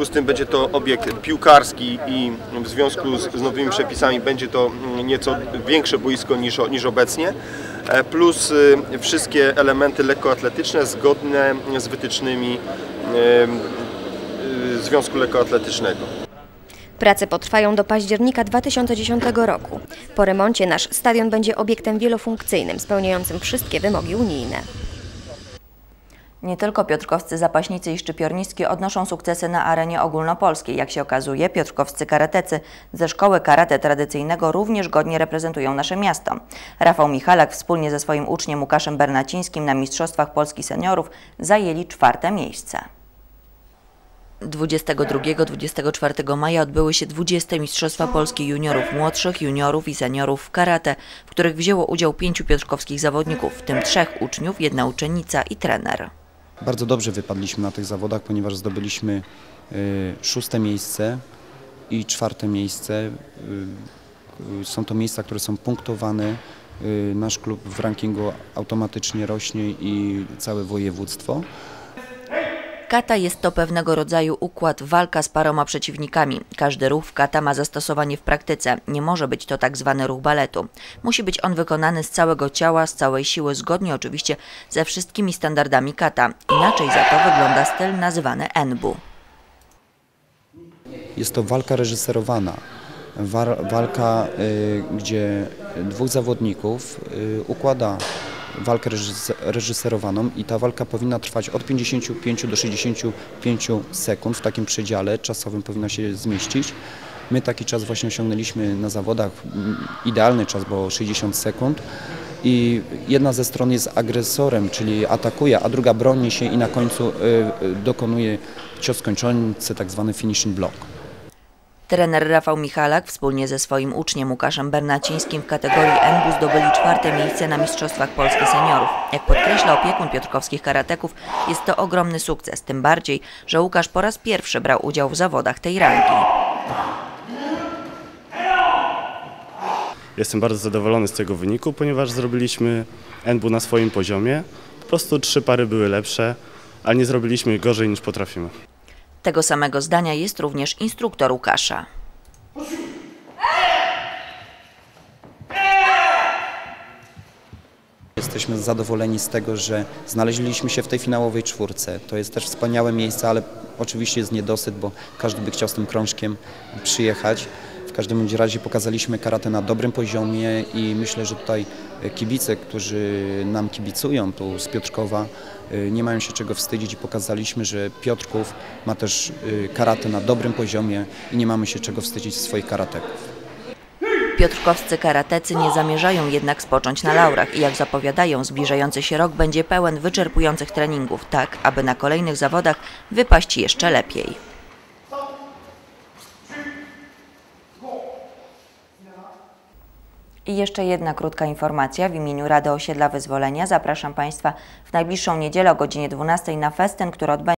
związku z tym będzie to obiekt piłkarski i w związku z, z nowymi przepisami będzie to nieco większe boisko niż, niż obecnie. E, Plus y, wszystkie elementy lekkoatletyczne zgodne z wytycznymi y, Związku Lekkoatletycznego. Prace potrwają do października 2010 roku. Po remoncie nasz stadion będzie obiektem wielofunkcyjnym, spełniającym wszystkie wymogi unijne. Nie tylko piotrkowscy zapaśnicy i szczypiornistki odnoszą sukcesy na arenie ogólnopolskiej. Jak się okazuje, piotrkowscy karatecy ze szkoły karate tradycyjnego również godnie reprezentują nasze miasto. Rafał Michalak wspólnie ze swoim uczniem Łukaszem Bernacińskim na Mistrzostwach Polski Seniorów zajęli czwarte miejsce. 22-24 maja odbyły się 20 Mistrzostwa Polski juniorów młodszych, juniorów i seniorów w karate, w których wzięło udział pięciu piotrkowskich zawodników, w tym trzech uczniów, jedna uczennica i trener. Bardzo dobrze wypadliśmy na tych zawodach, ponieważ zdobyliśmy y, szóste miejsce i czwarte miejsce. Y, y, Są to miejsca, które są punktowane. Nasz klub w rankingu automatycznie rośnie i całe województwo. Kata jest to pewnego rodzaju układ walka z paroma przeciwnikami. Każdy ruch w kata ma zastosowanie w praktyce. Nie może być to tak zwany ruch baletu. Musi być on wykonany z całego ciała, z całej siły, zgodnie oczywiście ze wszystkimi standardami kata. Inaczej za to wygląda styl nazywany enbu. Jest to walka reżyserowana. Walka, y, gdzie dwóch zawodników y, układa walkę reżys- reżyserowaną i ta walka powinna trwać od 55 do 65 sekund. W takim przedziale czasowym powinna się zmieścić. My taki czas właśnie osiągnęliśmy na zawodach, mm, idealny czas, bo 60 sekund. I jedna ze stron jest agresorem, czyli atakuje, a druga broni się i na końcu y, y, dokonuje cios kończący, tak zwany finishing block. Trener Rafał Michalak wspólnie ze swoim uczniem Łukaszem Bernacińskim w kategorii enbu zdobyli czwarte miejsce na Mistrzostwach Polski Seniorów. Jak podkreśla opiekun piotrkowskich karateków, jest to ogromny sukces, tym bardziej, że Łukasz po raz pierwszy brał udział w zawodach tej rangi. Jestem bardzo zadowolony z tego wyniku, ponieważ zrobiliśmy NBU na swoim poziomie. Po prostu trzy pary były lepsze, ale nie zrobiliśmy gorzej niż potrafimy. Tego samego zdania jest również instruktor Łukasza. Jesteśmy zadowoleni z tego, że znaleźliśmy się w tej finałowej czwórce. To jest też wspaniałe miejsce, ale oczywiście jest niedosyt, bo każdy by chciał z tym krążkiem przyjechać. W każdym razie pokazaliśmy karate na dobrym poziomie i myślę, że tutaj kibice, którzy nam kibicują tu z Piotrkowa, y, nie mają się czego wstydzić i pokazaliśmy, że Piotrków ma też y, karate na dobrym poziomie i nie mamy się czego wstydzić swoich karateków. Piotrkowscy karatecy nie zamierzają jednak spocząć na laurach i jak zapowiadają, zbliżający się rok będzie pełen wyczerpujących treningów, tak aby na kolejnych zawodach wypaść jeszcze lepiej. I jeszcze jedna krótka informacja. W imieniu Rady Osiedla Wyzwolenia zapraszam Państwa w najbliższą niedzielę o godzinie 12 na festyn, który odbędzie